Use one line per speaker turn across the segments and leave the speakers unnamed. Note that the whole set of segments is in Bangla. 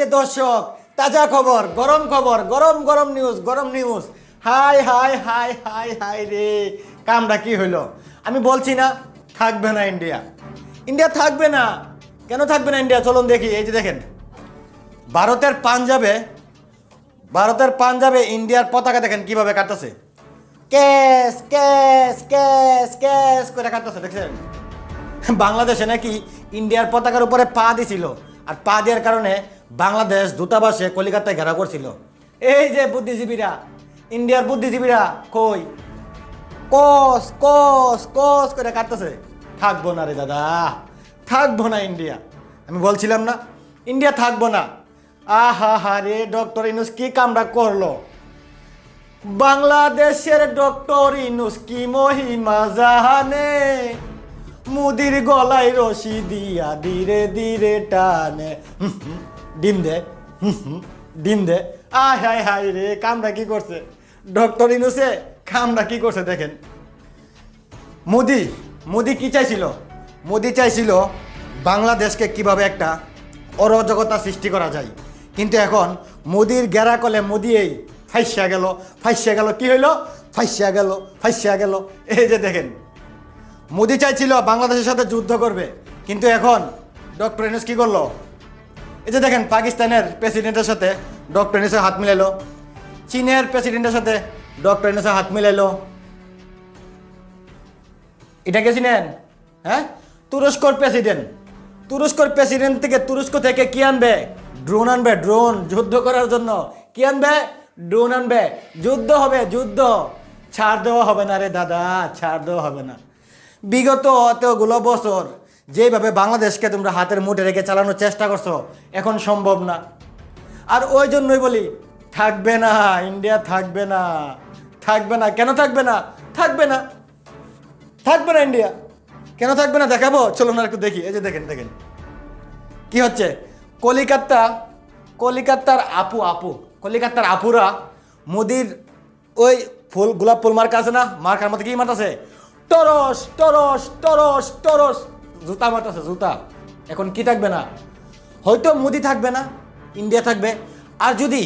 যে দর্শক, তাজা খবর, গরম খবর, গরম গরম নিউজ গরম নিউজ হাই হাই হাই হাই হাই রে, কামটা কি হইল? আমি বলছি না, থাকবে না ইন্ডিয়া। ইন্ডিয়া থাকবে না। কেন থাকবে না ইন্ডিয়া? চলুন দেখি, এই যে দেখেন। ভারতের পাঞ্জাবে ভারতের পাঞ্জাবে ইন্ডিয়ার পতাকা দেখেন কীভাবে কাটতেছে। ক্যাশ ক্যাশ ক্যাশ ক্যাশ করে কাটতেছে, দেখছেন? বাংলাদেশে নাকি ইন্ডিয়ার পতাকার উপরে পা দিছিল। আর পা দেওয়ার কারণে বাংলাদেশ দূতাবাসে কলিকাতায় ঘেরা করছিল। এই যে বুদ্ধিজীবীরা, ইন্ডিয়ার বুদ্ধিজীবীরা কই? কস কস কস করে কাটতেছে থাকব না রে দাদা, থাকব না ইন্ডিয়া। আমি বলছিলাম না, ইন্ডিয়া থাকব না। আহা হা রে, ডক্টর ইনুস কি কামটা করল? বাংলাদেশের ডক্টর ইনুস কি মহিমা জাহানে? মুদির গলায় রশি দিয়া ধীরে ধীরে টানে। ডিম দে ডিম দে। আয় হায় হায় রে কামটা কি করছে? ডক্টর ইনুসে কামটা কি করছে দেখেন। মোদি মোদি কি চাইছিল? মোদি চাইছিল বাংলাদেশকে কীভাবে একটা অরাজকতা সৃষ্টি করা যায়। কিন্তু এখন মোদির গেরা কলে মোদি এই ফাইসিয়া গেল ফাইসিয়া গেল, কি হইল? ফাইসিয়া গেল ফাইসিয়া গেল। এই যে দেখেন মোদি চাইছিল বাংলাদেশের সাথে যুদ্ধ করবে, কিন্তু এখন ডক্টর ইনুস কি করল? এই যে দেখেন পাকিস্তানের প্রেসিডেন্টের সাথে ডক্টর ইনুসের হাত মিলাইলো, চীনের প্রেসিডেন্টের সাথে ডক্টর ইনুসের হাত মিলাইলো। এটা কে চিনেন? হ্যাঁ? তুরস্কর প্রেসিডেন্ট। তুরস্কর প্রেসিডেন্ট থেকে তুরস্ক থেকে কি আনবে? ড্রোন আনবে, ড্রোন। যুদ্ধ করার জন্য কি আনবে? ড্রোন আনবে। যুদ্ধ হবে, যুদ্ধ। ছাড় দেওয়া হবে না রে দাদা, ছাড় দেওয়া হবে না। বিগত অতগুলো বছর যেভাবে বাংলাদেশকে তোমরা হাতের মুঠে রেখে চালানোর চেষ্টা করছ, এখন সম্ভব না। আর ওই জন্যই বলি, থাকবে না, ইন্ডিয়া থাকবে না থাকবে না, কেন থাকবে না? থাকবে না। থাকবে না ইন্ডিয়া। কেন থাকবে না দেখাবো? চলুন আর একটু দেখি। এই যে দেখেন দেখেন। কি হচ্ছে? কলিকাতা, কলিকাতার আপু আপু, কলিকাতার আপুরা মোদির ওই ফুল, গোলাপ ফুল মার্কা আছে না? মার্কার মধ্যে কি মারতেছে টরস টরস টরস টরস। জুতা মারতেছে জুতা। এখন কি থাকবে না? হয়তো মোদি থাকবে না ইন্ডিয়া থাকবে। আর যদি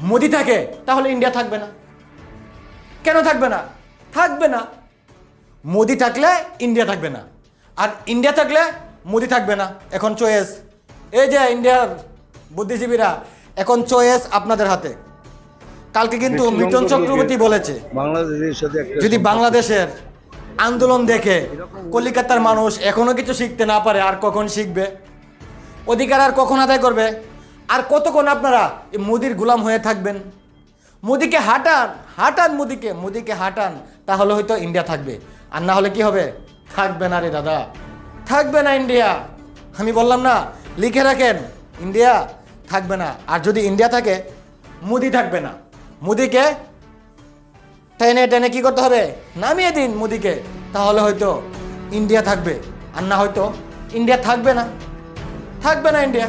মোদি থাকে তাহলে ইন্ডিয়া থাকবে না। কেন থাকবে না? থাকবে না। মোদি থাকলে ইন্ডিয়া থাকবে না। আর ইন্ডিয়া থাকলে মোদি থাকবে না। এখন চয়েস। এই যে ইন্ডিয়ার বুদ্ধিজীবীরা এখন চয়েস আপনাদের হাতে। কালকে কিন্তু মিটন চক্রবর্তী বলেছে
বাংলাদেশের সাথে একটা
যদি বাংলাদেশের আন্দোলন দেখে কলিকাতার মানুষ এখনও কিছু শিখতে না পারে, আর কখন শিখবে? অধিকার আর কখন আদায় করবে? আর কতক্ষণ আপনারা এই মোদির গোলাম হয়ে থাকবেন? মোদিকে হাঁটান হাঁটান মোদিকে মোদিকে হাঁটান, তাহলে হয়তো ইন্ডিয়া থাকবে। আর না হলে কি হবে? থাকবে না রে দাদা। থাকবে না ইন্ডিয়া। আমি বললাম না, লিখে রাখেন, ইন্ডিয়া থাকবে না। আর যদি ইন্ডিয়া থাকে, মোদি থাকবে না। মোদিকে টেনে টেনে কি করতে হবে? নামিয়ে দিন মোদিকে। তাহলে হয়তো ইন্ডিয়া থাকবে। আর না হয়তো ইন্ডিয়া থাকবে না। থাকবে না ইন্ডিয়া।